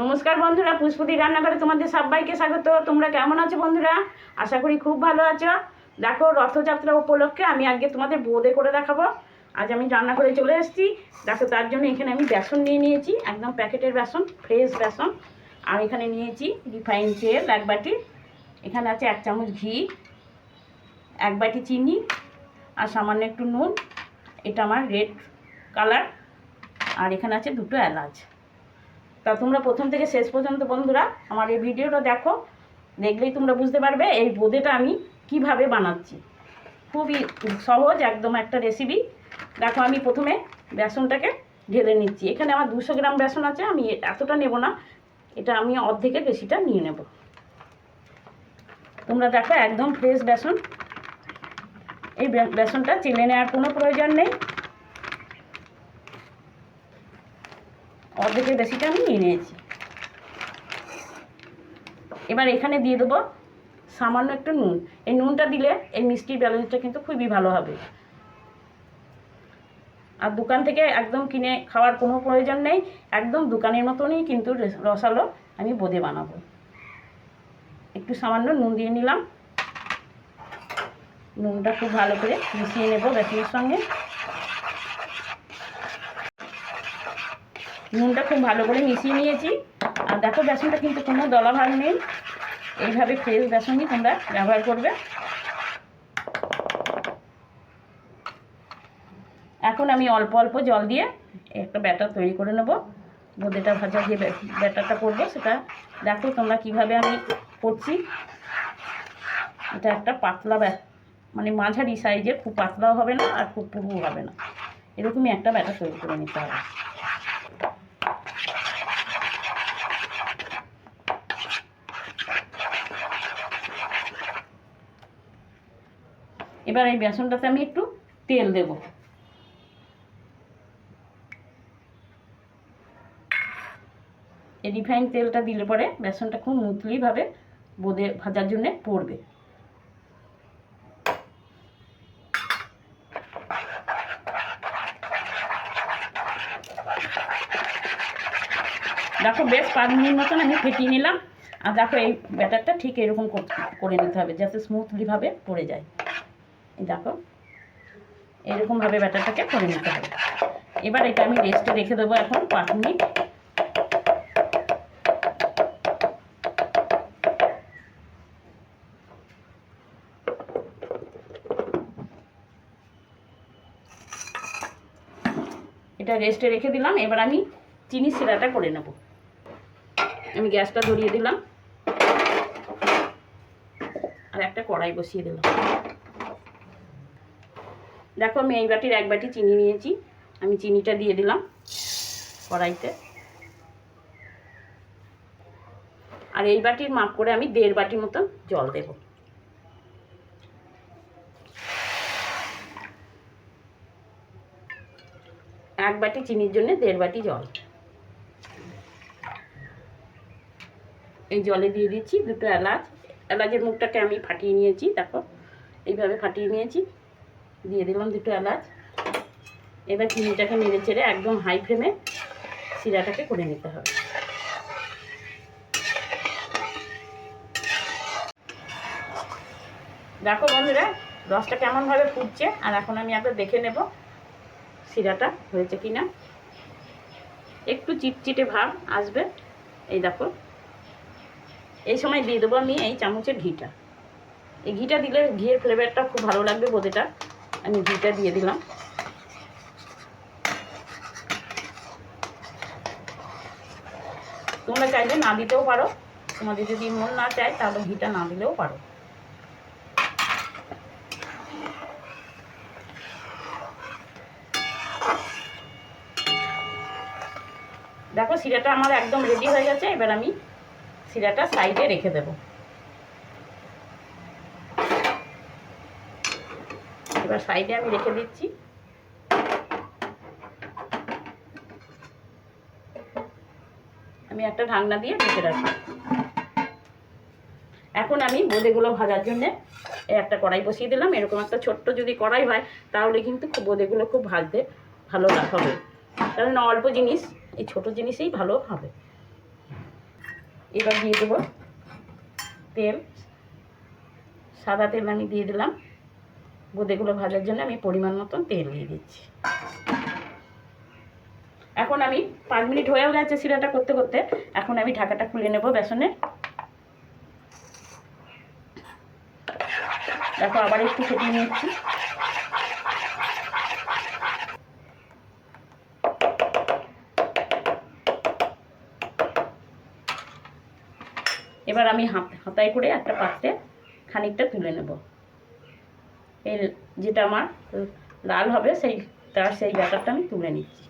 নমস্কার বন্ধুরা, পুষ্পতি রান্নাঘরে তোমাদের সবাইকে স্বাগত। তোমরা কেমন আছো বন্ধুরা? আশা করি খুব ভালো আছো। দেখো, রথযাত্রা উপলক্ষে আমি আজকে তোমাদের বোঁদে করে দেখাবো। আজ আমি রান্না করে চলে এসেছি। দেখো, তার জন্য এখানে আমি বেসন নিয়ে নিয়েছি, একদম প্যাকেটের বেসন, ফ্রেশ বেসন। আর এখানে নিয়েছি রিফাইন তেল, এক বাটি। এখানে আছে এক চামচ ঘি, এক বাটি চিনি, আর সামান্য একটু নুন। এটা আমার রেড কালার। আর এখানে আছে দুটো এলাচ। তা তোমরা প্রথম থেকে শেষ পর্যন্ত বন্ধুরা আমার এই ভিডিওটা দেখো, দেখলেই তোমরা বুঝতে পারবে এই বোঁদেটা আমি কীভাবে বানাচ্ছি। খুবই সহজ, একদম একটা রেসিপি দেখো আমি প্রথমে বেসনটাকে ঢেলে নিচ্ছি। এখানে আমার দুশো গ্রাম বেসন আছে, আমি এতটা নেব না, এটা আমি অর্ধেকের বেশিটা নিয়ে নেব। তোমরা দেখো একদম ফ্রেশ বেসন। এই বেসনটা চেলে নেওয়ার কোনো প্রয়োজন নেই। অর্ধেকের বেশিটা আমি নিয়ে নিয়েছি। এবার এখানে দিয়ে দেবো সামান্য একটু নুন। এই নুনটা দিলে এই মিষ্টির ব্যালেন্সটা কিন্তু খুবই ভালো হবে। আর দোকান থেকে একদম কিনে খাওয়ার কোনো প্রয়োজন নেই। একদম দোকানের মতনই কিন্তু রেস- রসালো আমি বোঁদে বানাবো। একটু সামান্য নুন দিয়ে নিলাম। নুনটা খুব ভালো করে মিশিয়ে নেব বেসনের সঙ্গে। নুনটা খুব ভালো করে মিশিয়ে নিয়েছি। আর দেখো বেসনটা কিন্তু কোনো দলা ভাগ নেই। এইভাবে ফ্রেশ বেসনই তোমরা ব্যবহার করবে। এখন আমি অল্প অল্প জল দিয়ে একটা ব্যাটার তৈরি করে নেব। বোঁদেটা ভাজা যে ব্যাট- ব্যাটারটা করব সেটা দেখো তোমরা কীভাবে আমি করছি। এটা একটা পাতলা মানে মাঝারি সাইজের খুব পাতলাও হবে না আর খুব পুরুও হবে না। এরকমই একটা ব্যাটার তৈরি করে নিতে হবে। এবার এই বেসনটাতে আমি একটু তেল দেব। রিফাইন তেলটা দিলে পরে বেসনটা খুব মুতলিভাবে বোঁদে ভাজার জন্যে পড়বে। দেখো বেশ পাঁচ মিনিট মতন আমি ফেটিয়ে নিলাম। আর দেখো এই ব্যাটারটা ঠিক এরকম কর- নিতে হবে, যাতে স্মুথলিভাবে পড়ে যায়। দেখো, এরকমভাবে ব্যাটারটাকে করে নিতে হবে। এবার এটা আমি রেস্টে রেখে দেবো এখন পাঁচ মিনিট। এটা রেস্টে রেখে দিলাম, এবার আমি চিনি সিরাটা করে নেব। আমি গ্যাসটা ধরিয়ে দিলাম। আর একটা কড়াই বসিয়ে দিলাম। দেখো আমি এই বাটির এক বাটি চিনি নিয়েছি। আমি চিনিটা দিয়ে দিলাম কড়াইতে। আর এই বাটির মাপ করে আমি দেড় বাটি মতন জল দেব। এক বাটি চিনির জন্য দেড় বাটি জল। এই জলে দিয়ে দিচ্ছি দুটো এলাচ। এলাচের মুখটাকে আমি ফাটিয়ে নিয়েছি, দেখো। এইভাবে ফাটিয়ে নিয়েছি। দিয়ে দিলাম দুটো এলাচ। এবার চিনিটাকে নেড়ে চেড়ে একদম হাই ফ্লেমে শিরাটাকে করে নিতে হবে। দেখো বন্ধুরা, রসটা কেমনভাবে ফুটছে, আর এখন আমি একবার দেখে নেব শিরাটা হয়েছে কি না একটু চিটচিটে ভাব আসবে। এই দেখো, এই সময় দিয়ে দেবো আমি এই চামচের ঘিটা। এই ঘিটা দিলে ঘিয়ের ফ্লেভারটা খুব ভালো লাগবে বোঁদেটা আমি ঘিটা দিয়ে দিলাম। তোমরা চাইলে না দিতেও পারো। তোমাদের যদি মন না চায়, তাহলে ঘিটা না দিলেও পারো। দেখো শিরাটা আমার একদম রেডি হয়ে গেছে। এবার আমি শিরাটা সাইডে রেখে দেব। এবার সাইডে আমি রেখে দিচ্ছি। আমি একটা ঢাকনা দিয়ে ঢেকে রাখি। এখন আমি বোঁদেগুলো ভাজার জন্যে একটা কড়াই বসিয়ে দিলাম। এরকম একটা ছোট্ট যদি কড়াই হয়, তাহলে কিন্তু খুব বোঁদেগুলো খুব ভাজতে ভালো হবে। কারণ অল্প জিনিস, এই ছোট জিনিসেই ভালো হবে। এবার দিয়ে দেবো তেল। সাদা তেল আমি দিয়ে দিলাম। বোঁদেগুলো ভাজার জন্য আমি পরিমাণ মতন তেল দিয়ে দিচ্ছি। এখন আমি পাঁচ মিনিট হয়েও গেছে শিরাটা করতে করতে। এখন আমি ঢাকাটা খুলে নেব বেসনে। দেখো আবার একটু ফেটিয়ে নিচ্ছি। এবার আমি হাত হাতায় করে একটা পাত্রে খানিকটা তুলে নেব। এই যেটা আমার লাল হবে, সেই তার সেই ব্যাটারটা আমি তুলে নিচ্ছি।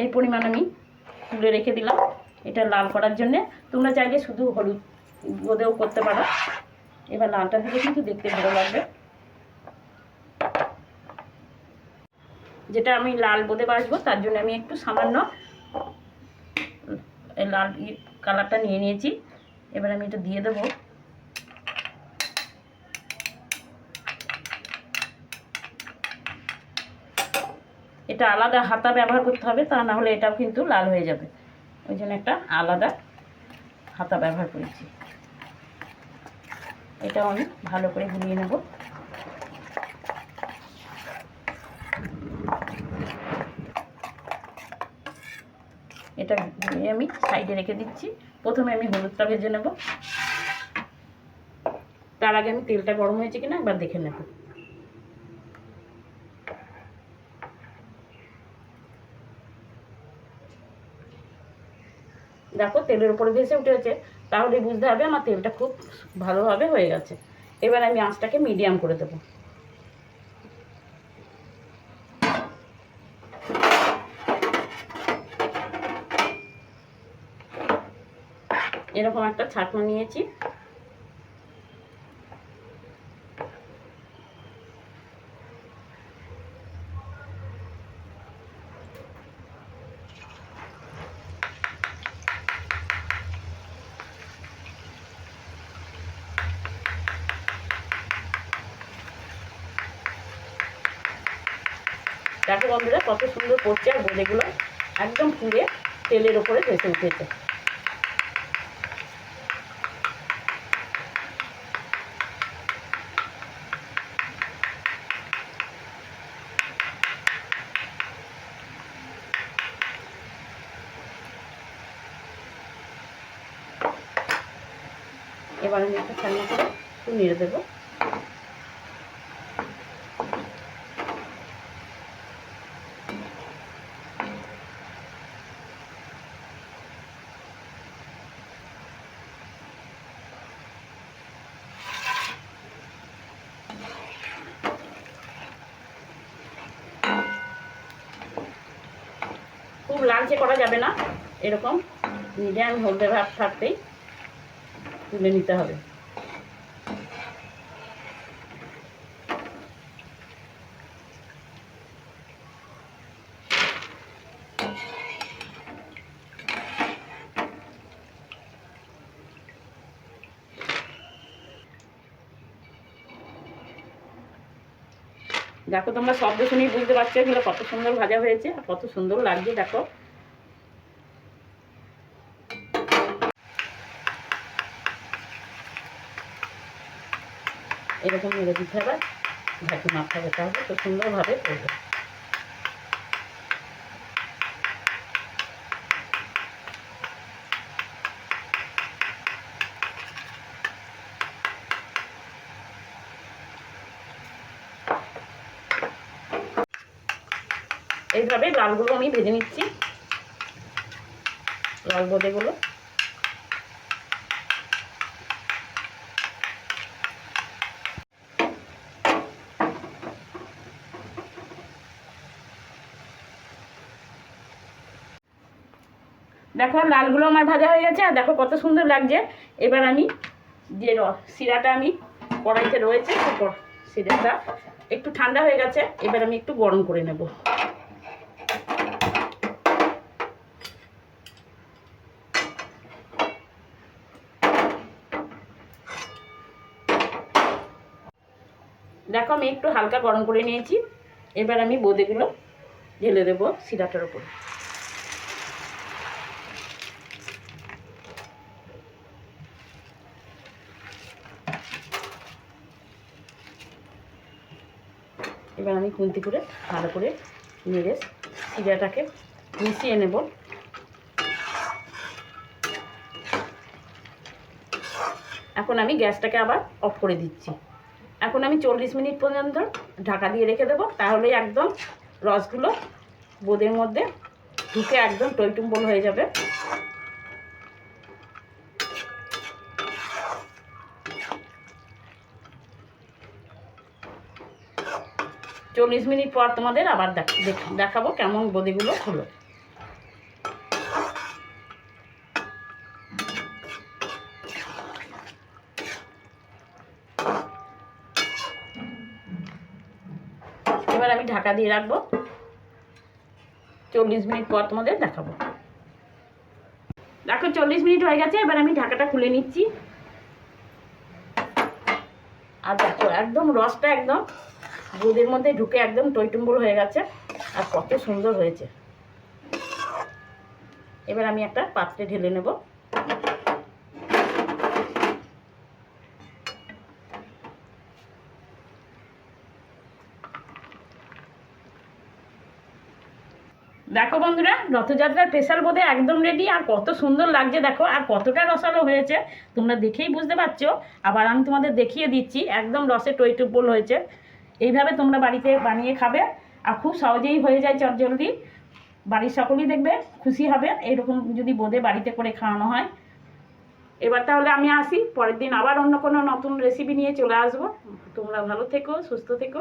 এই পরিমাণ আমি তুলে রেখে দিলাম। এটা লাল করার জন্যে। তোমরা চাইলে শুধু হলুদ বোঁদেও করতে পারো। এবার লালটা থেকে কিন্তু দেখতে ভালো লাগবে। যেটা আমি লাল বোঁদে বাসবো তার জন্য আমি একটু সামান্য লাল কালারটা নিয়ে নিয়েছি। এবার আমি এটা দিয়ে দেবো। এটা আলাদা হাতা ব্যবহার করতে হবে, তা না হলে এটাও কিন্তু লাল হয়ে যাবে। ওই জন্য একটা আলাদা হাতা ব্যবহার করেছি। এটাও আমি ভালো করে গুলিয়ে নেব। এটা গুলিয়ে আমি সাইডে রেখে দিচ্ছি। প্রথমে আমি হলুদটা ভেজে নেব। তার আগে আমি তেলটা গরম হয়েছে কিনা একবার দেখে নেব। দেখো তেলের উপরে ভেসে উঠেছে। তাহলে বুঝতে হবে আমার তেলটা খুব ভালোভাবে হয়ে গেছে। এবার আমি আঁচটাকে মিডিয়াম করে দেবো। এরকম একটা ছাকনা নিয়েছি। দেখো বন্ধুরা, কত সুন্দর করছে আর বোলেগুলো একদম পুড়ে তেলের ওপরে ভেসে উঠেছে। এবার আমি একটা ঠান্ডা করে একটু নেড়ে দেবো। খুব লালচে করা যাবে না, এরকম। মিডিয়াম হলদে ভাব থাকতেই তুলে নিতে হবে। দেখো তোমরা শব্দ শুনেই বুঝতে পারছ এগুলো কত সুন্দর ভাজা হয়েছে আর কত সুন্দর লাগছে, দেখো। এরকম মেরে দিতে হবে। ভাজি মাথা যেতে হবে তো সুন্দরভাবে করবে। এইভাবে লালগুলো আমি ভেজে নিচ্ছি। লাল বোঁদেগুলো। দেখো লালগুলো আমার ভাজা হয়ে গেছে, আর দেখো কত সুন্দর লাগছে। এবার আমি যে শিরাটা আমি কড়াইতে রয়েছে শিরাটা একটু ঠান্ডা হয়ে গেছে, এবার আমি একটু গরম করে নেব। দেখো আমি একটু হালকা গরম করে নিয়েছি, এবার আমি বোঁদেগুলো ঢেলে দেবো সিরাটার উপরে। এবার আমি খুন্তি করে ভালো করে নেড়ে সিরাটাকে মিশিয়ে নেব। এখন আমি গ্যাসটাকে আবার অফ করে দিচ্ছি। এখন আমি চল্লিশ মিনিট পর্যন্ত ঢাকা দিয়ে রেখে দেবো, তাহলেই একদম রসগুলো বোঁদের মধ্যে ঢুকে একদম টইটুম্বল হয়ে যাবে। চল্লিশ মিনিট পর তোমাদের আবার দেখ- দেখ- দেখাবো কেমন বোঁদেগুলো হলো। এবার আমি ঢাকা দিয়ে রাখব। চল্লিশ মিনিট পর তোমাদের দেখাবো। দেখো চল্লিশ মিনিট হয়ে গেছে, এবার আমি ঢাকাটা খুলে নিচ্ছি। আর দেখো, একদম রসটা একদম দুধের মধ্যে ঢুকে একদম টইটুম্বল হয়ে গেছে। আর কত সুন্দর হয়েছে। এবার আমি একটা পাত্রে ঢেলে নেব। দেখো বন্ধুরা, রথযাত্রার স্পেশাল বোধে একদম রেডি আর কত সুন্দর লাগছে দেখো, আর কতটা রসালো হয়েছে। তোমরা দেখেই বুঝতে পারছ। আবার আমি তোমাদের দেখিয়ে দিচ্ছি, একদম রসে টইটুপল হয়েছে। এইভাবে তোমরা বাড়িতে বানিয়ে খাবে আর খুব সহজেই হয়ে যায় চটজলদি। বাড়ির সকলেই দেখবে খুশি হবে এরকম যদি বোধে বাড়িতে করে খাওয়ানো হয়। এবার তাহলে আমি আসি, পরের দিন আবার অন্য কোনো নতুন রেসিপি নিয়ে চলে আসব। তোমরা ভালো থেকো, সুস্থ থেকো।